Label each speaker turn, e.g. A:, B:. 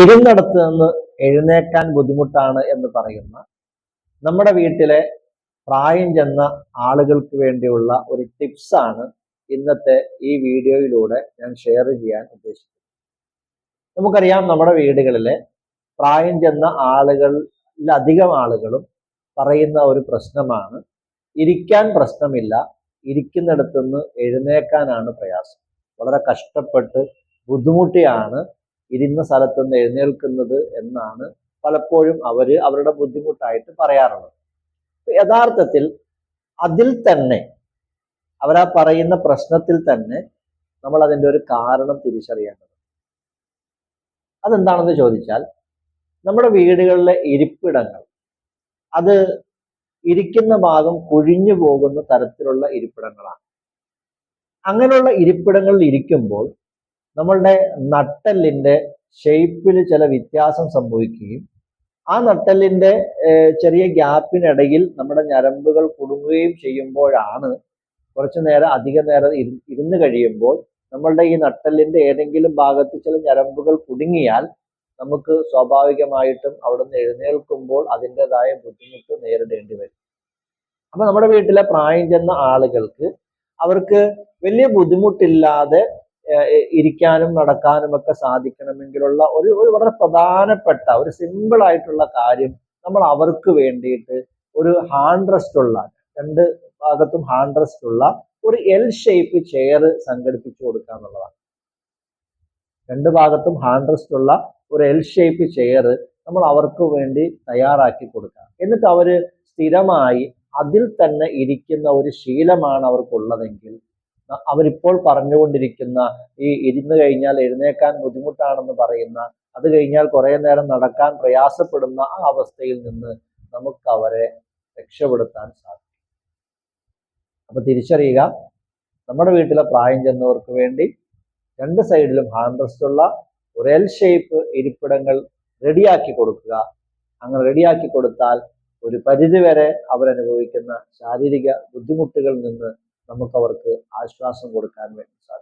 A: ഇരുന്നിടത്ത് നിന്ന് എഴുന്നേക്കാൻ ബുദ്ധിമുട്ടാണ് എന്ന് പറയുന്ന നമ്മുടെ വീട്ടിലെ പ്രായം ചെന്ന ആളുകൾക്ക് വേണ്ടിയുള്ള ഒരു ടിപ്സാണ് ഇന്നത്തെ ഈ വീഡിയോയിലൂടെ ഞാൻ ഷെയർ ചെയ്യാൻ ഉദ്ദേശിക്കുന്നത്. നമുക്കറിയാം നമ്മുടെ വീടുകളിലെ പ്രായം ചെന്ന ആളുകളിലധികം ആളുകളും പറയുന്ന ഒരു പ്രശ്നമാണ്. ഇരിക്കാൻ പ്രശ്നമില്ല. ഇരിക്കുന്നിടത്തുനിന്ന് എഴുന്നേക്കാനാണ് പ്രയാസം. വളരെ കഷ്ടപ്പെട്ട് ബുദ്ധിമുട്ടിയാണ് ഇരുന്ന സ്ഥലത്തുനിന്ന് എഴുന്നേൽക്കുന്നത് എന്നാണ് പലപ്പോഴും അവർ അവരുടെ ബുദ്ധിമുട്ടായിട്ട് പറയാറുള്ളത്. യഥാർത്ഥത്തിൽ അതിൽ തന്നെ അവരാ പറയുന്ന പ്രശ്നത്തിൽ തന്നെ നമ്മൾ അതിന്റെ ഒരു കാരണം തിരിച്ചറിയേണ്ടത് അതെന്താണെന്ന് ചോദിച്ചാൽ നമ്മുടെ വീടുകളിലെ ഇരിപ്പിടങ്ങൾ അത് ഇരിക്കുന്ന ഭാഗം കുഴിഞ്ഞു പോകുന്ന തരത്തിലുള്ള ഇരിപ്പിടങ്ങളാണ്. അങ്ങനെയുള്ള ഇരിപ്പിടങ്ങളിൽ ഇരിക്കുമ്പോൾ നമ്മളുടെ നട്ടെല്ലിന്റെ ഷേപ്പിൽ ചില വ്യത്യാസം സംഭവിക്കുകയും ആ നട്ടെല്ലിന്റെ ചെറിയ ഗ്യാപ്പിനിടയിൽ നമ്മുടെ ഞരമ്പുകൾ കുടുങ്ങുകയും ചെയ്യുമ്പോഴാണ് കുറച്ചു നേരം അധിക നേരം ഇരുന്ന് കഴിയുമ്പോൾ നമ്മളുടെ ഈ നട്ടെല്ലിന്റെ ഏതെങ്കിലും ഭാഗത്ത് ചില ഞരമ്പുകൾ കുടുങ്ങിയാൽ നമുക്ക് സ്വാഭാവികമായിട്ടും അവിടെ നിന്ന് എഴുന്നേൽക്കുമ്പോൾ അതിന്റെതായ ബുദ്ധിമുട്ട് നേരിടേണ്ടി വരും. അപ്പൊ നമ്മുടെ വീട്ടിലെ പ്രായം ചെന്ന ആളുകൾക്ക് അവർക്ക് വലിയ ബുദ്ധിമുട്ടില്ലാതെ ഇരിക്കാനും നടക്കാനും ഒക്കെ സാധിക്കണമെങ്കിലുള്ള ഒരു ഒരു വളരെ പ്രധാനപ്പെട്ട ഒരു സിമ്പിൾ ആയിട്ടുള്ള കാര്യം നമ്മൾ അവർക്ക് വേണ്ടിയിട്ട് ഒരു ഹാൻഡ് റെസ്റ്റ് ഉള്ള രണ്ട് ഭാഗത്തും ഹാൻഡ് റെസ്റ്റ് ഉള്ള ഒരു എൽ ഷേപ്പ് ചെയർ സംഘടിപ്പിച്ചു കൊടുക്കുക എന്നുള്ളതാണ്. രണ്ട് ഭാഗത്തും ഹാൻഡ് റെസ്റ്റ് ഉള്ള ഒരു എൽ ഷേപ്പ് ചെയർ നമ്മൾ അവർക്ക് വേണ്ടി തയ്യാറാക്കി കൊടുക്കുക. എന്നിട്ട് അവർ സ്ഥിരമായി അതിൽ തന്നെ ഇരിക്കുന്ന ഒരു ശീലമാണ് അവർക്കുള്ളതെങ്കിൽ അവരിപ്പോൾ പറഞ്ഞുകൊണ്ടിരിക്കുന്ന ഈ ഇരുന്ന് കഴിഞ്ഞാൽ എഴുന്നേക്കാൻ ബുദ്ധിമുട്ടാണെന്ന് പറയുന്ന അത് കഴിഞ്ഞാൽ കുറേ നേരം നടക്കാൻ പ്രയാസപ്പെടുന്ന ആ അവസ്ഥയിൽ നിന്ന് നമുക്ക് അവരെ രക്ഷപ്പെടുത്താൻ സാധിക്കും. അപ്പൊ തിരിച്ചറിയുക നമ്മുടെ വീട്ടിലെ പ്രായം ചെന്നവർക്ക് വേണ്ടി രണ്ട് സൈഡിലും ഹാൻഡ്രസ്റ്റ് ഉള്ള ഒരു എൽ ഷേപ്പ് ഇരിപ്പിടങ്ങൾ റെഡിയാക്കി കൊടുക്കുക. അങ്ങനെ റെഡിയാക്കി കൊടുത്താൽ ഒരു പരിധിവരെ അവരനുഭവിക്കുന്ന ശാരീരിക ബുദ്ധിമുട്ടുകളിൽ നിന്ന് നമുക്ക് അവർക്ക് ആശ്വാസം കൊടുക്കാൻ വേണ്ടി സാധിക്കും.